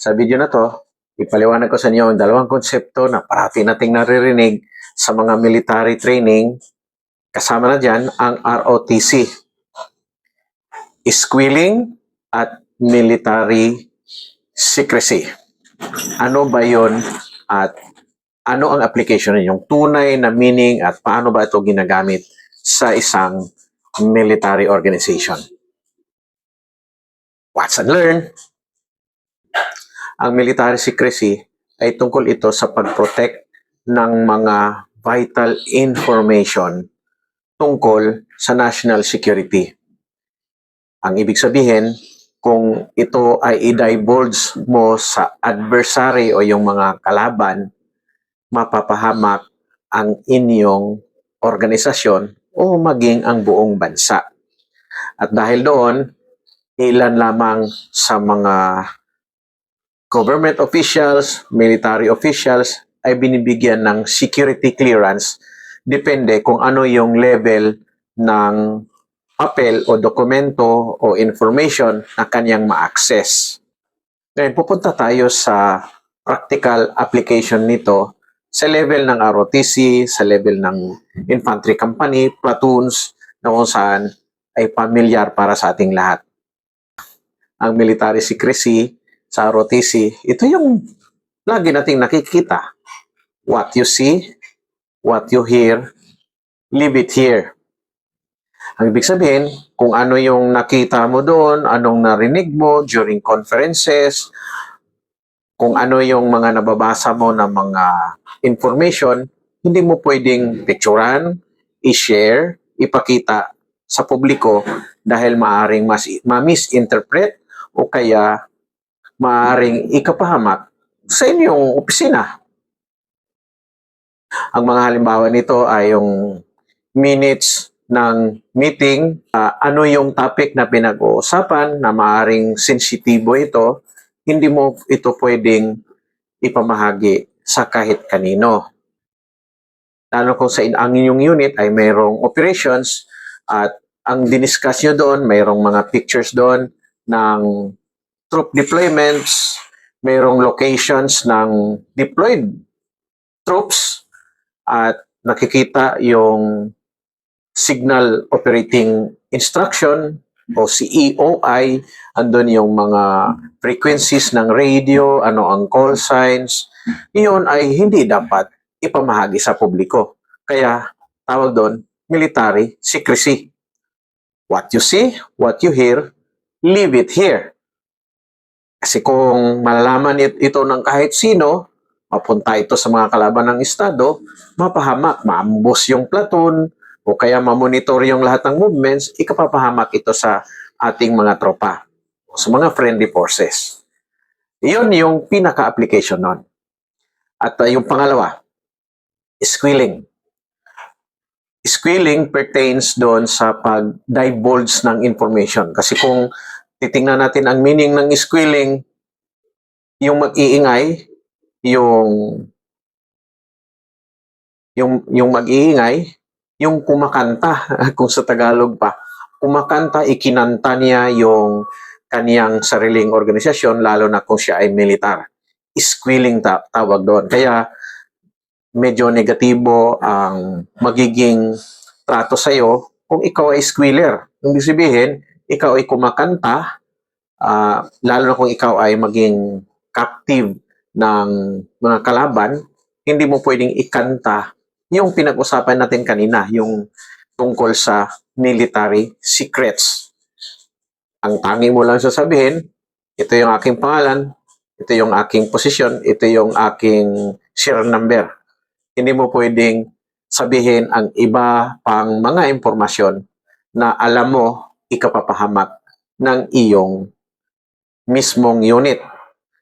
Sa video na to, ipaliwanag ko sa inyo ang dalawang konsepto na parati nating naririnig sa mga military training. Kasama na dyan ang ROTC. Squealing at military secrecy. Ano ba yon at ano ang application niya? Yung tunay na meaning at paano ba ito ginagamit sa isang military organization? Watch and learn. Ang military secrecy ay tungkol ito sa pag-protect ng mga vital information tungkol sa national security. Ang ibig sabihin, kung ito ay i-divulge mo sa adversary o yung mga kalaban, mapapahamak ang inyong organisasyon o maging ang buong bansa. At dahil doon, ilan lamang sa mga government officials, military officials ay binibigyan ng security clearance depende kung ano yung level ng papel o dokumento o information na kanyang ma-access. Ngayon, pupunta tayo sa practical application nito sa level ng ROTC, sa level ng infantry company, platoons, na kung saan ay pamilyar para sa ating lahat. Ang military secrecy sa ROTC, ito yung lagi nating nakikita. What you see, what you hear, leave it here. Ang ibig sabihin, kung ano yung nakita mo doon, anong narinig mo during conferences, kung ano yung mga nababasa mo na mga information, hindi mo pwedeng picturean, i-share, ipakita sa publiko dahil maaring mas ma-misinterpret o kaya maaring ikapahamak sa inyong opisina. Ang mga halimbawa nito ay yung minutes ng meeting, ah, ano yung topic na pinag-uusapan na maaring sensitibo ito, hindi mo ito pwedeng ipamahagi sa kahit kanino. Lalo kung sa ang inyong unit ay mayroong operations at ang diniscuss nyo doon, mayroong mga pictures doon ng troop deployments, mayroong locations ng deployed troops at nakikita yung signal operating instruction o CEOI, andun yung mga frequencies ng radio, ano ang call signs, iyon ay hindi dapat ipamahagi sa publiko. Kaya tawag doon, military secrecy. What you see, what you hear, leave it here. Kasi kung malalaman it- ito ng kahit sino, mapunta ito sa mga kalaban ng Estado, mapahamak, maambos yung platoon, o kaya mamonitor yung lahat ng movements, ikapapahamak ito sa ating mga tropa, sa mga friendly forces. Iyon yung pinaka-application nun. At uh, yung pangalawa, squealing. Squealing pertains doon sa pag-divulge ng information. Kasi kung titingnan natin ang meaning ng squealing, yung mag-iingay, yung yung yung mag-iingay, yung kumakanta kung sa Tagalog pa. Kumakanta, ikinanta niya yung kaniyang sariling organisasyon lalo na kung siya ay militar. Squealing ta- tawag doon. Kaya medyo negatibo ang magiging trato sa iyo kung ikaw ay squealer. Ibig sabihin, ikaw ay kumakanta, ah, lalo na kung ikaw ay maging captive ng mga kalaban, hindi mo pwedeng ikanta yung pinag-usapan natin kanina, yung tungkol sa military secrets. Ang tangi mo lang sasabihin, ito yung aking pangalan, ito yung aking posisyon, ito yung aking serial number. Hindi mo pwedeng sabihin ang iba pang mga impormasyon na alam mo ikapapahamak ng iyong mismong unit.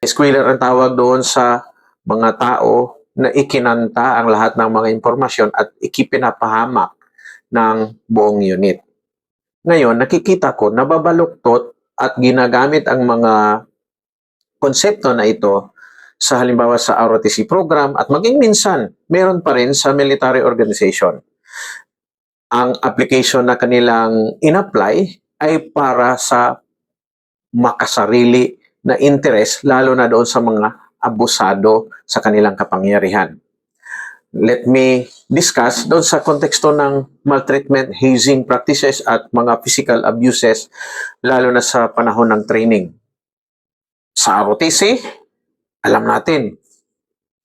Squealer ang tawag doon sa mga tao na ikinanta ang lahat ng mga impormasyon at ikipinapahamak ng buong unit. Ngayon, nakikita ko nababaluktot at ginagamit ang mga konsepto na ito sa halimbawa sa ROTC program at maging minsan, meron pa rin sa military organization. Ang application na kanilang in-apply ay para sa makasarili na interes lalo na doon sa mga abusado sa kanilang kapangyarihan. Let me discuss doon sa konteksto ng maltreatment, hazing practices at mga physical abuses lalo na sa panahon ng training. Sa ROTC, alam natin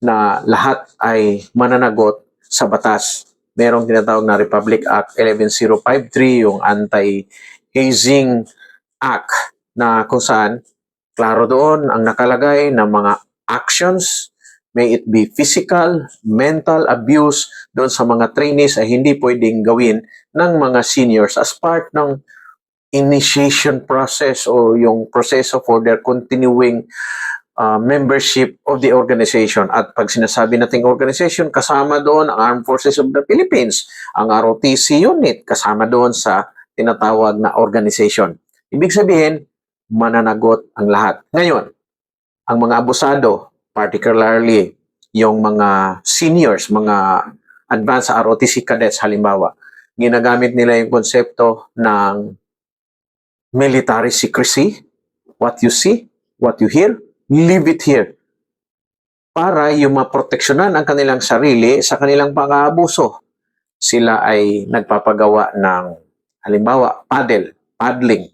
na lahat ay mananagot sa batas. Merong tinatawag na Republic Act 11053, yung Anti-Hazing Act, na kung saan klaro doon ang nakalagay ng mga actions, may it be physical, mental abuse doon sa mga trainees ay hindi pwedeng gawin ng mga seniors as part ng initiation process o yung proseso for their continuing uh, membership of the organization. At pag sinasabi nating organization, kasama doon ang Armed Forces of the Philippines, ang ROTC unit, kasama doon sa tinatawag na organization. Ibig sabihin, mananagot ang lahat. Ngayon, ang mga abusado, particularly yung mga seniors, mga advanced ROTC cadets halimbawa, ginagamit nila yung konsepto ng military secrecy, what you see, what you hear, leave it here. Para yung maproteksyonan ang kanilang sarili sa kanilang pang-aabuso. Sila ay nagpapagawa ng, halimbawa, paddle, paddling,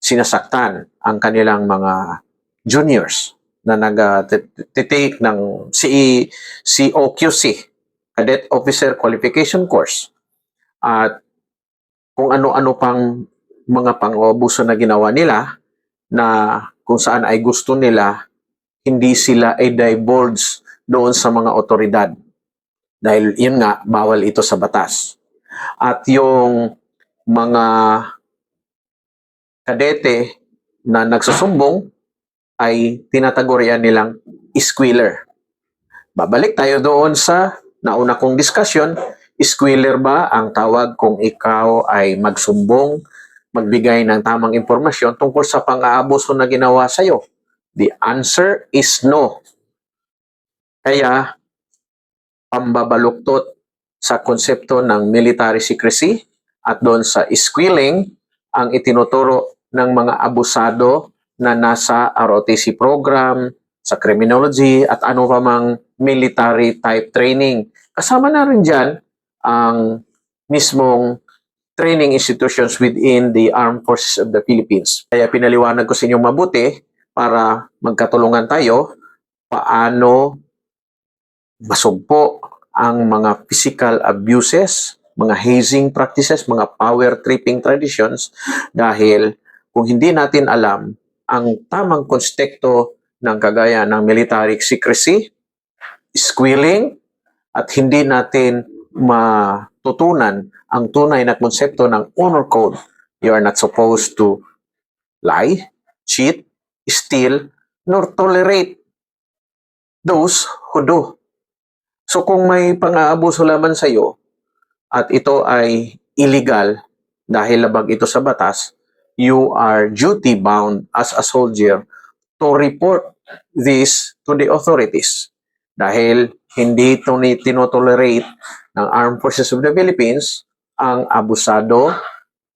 sinasaktan ang kanilang mga juniors na nag-take ng CE, COQC, Cadet Officer Qualification Course. At kung ano-ano pang mga pang-abuso na ginawa nila na kung saan ay gusto nila hindi sila ay divulge doon sa mga otoridad. Dahil yun nga, bawal ito sa batas. At yung mga kadete na nagsusumbong ay tinatagurian nilang squealer. Babalik tayo doon sa nauna kong discussion, squealer ba ang tawag kung ikaw ay magsumbong magbigay ng tamang impormasyon tungkol sa pang-aabuso na ginawa sa iyo? The answer is no. Kaya, pambabaluktot sa konsepto ng military secrecy at doon sa squealing ang itinuturo ng mga abusado na nasa ROTC program, sa criminology at ano pa mang military type training. Kasama na rin dyan ang mismong training institutions within the Armed Forces of the Philippines. Kaya pinaliwanag ko sa inyo mabuti para magkatulungan tayo paano masugpo ang mga physical abuses, mga hazing practices, mga power tripping traditions dahil kung hindi natin alam ang tamang konstekto ng kagaya ng military secrecy, squealing, at hindi natin matutunan ang tunay na konsepto ng honor code. You are not supposed to lie, cheat, steal, nor tolerate those who do. So kung may pang-aabuso laban sa iyo at ito ay illegal dahil labag ito sa batas, you are duty bound as a soldier to report this to the authorities. Dahil hindi ito ni tinotolerate ng Armed Forces of the Philippines ang abusado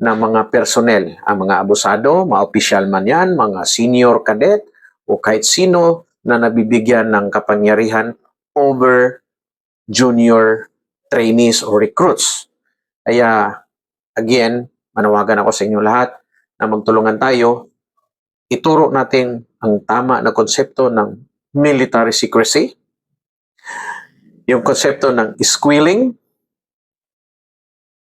ng mga personnel. Ang mga abusado, mga opisyal man yan, mga senior cadet, o kahit sino na nabibigyan ng kapangyarihan over junior trainees or recruits. Kaya, again, manawagan ako sa inyo lahat na magtulungan tayo, ituro natin ang tama na konsepto ng military secrecy, yung konsepto ng squealing,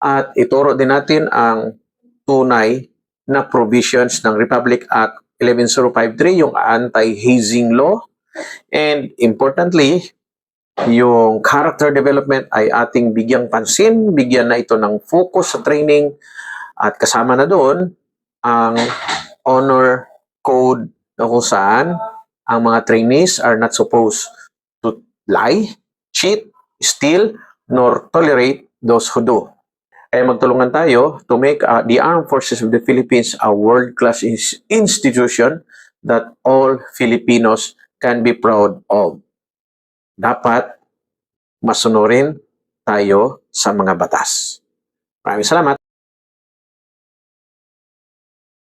at ituro din natin ang tunay na provisions ng Republic Act 11053, yung anti-hazing law. And importantly, yung character development ay ating bigyang pansin, bigyan na ito ng focus sa training at kasama na doon ang honor code na kung saan ang mga trainees are not supposed to lie, cheat, steal, nor tolerate those who do. Kaya magtulungan tayo to make uh, the Armed Forces of the Philippines a world-class ins- institution that all Filipinos can be proud of. Dapat masunurin tayo sa mga batas. Maraming salamat.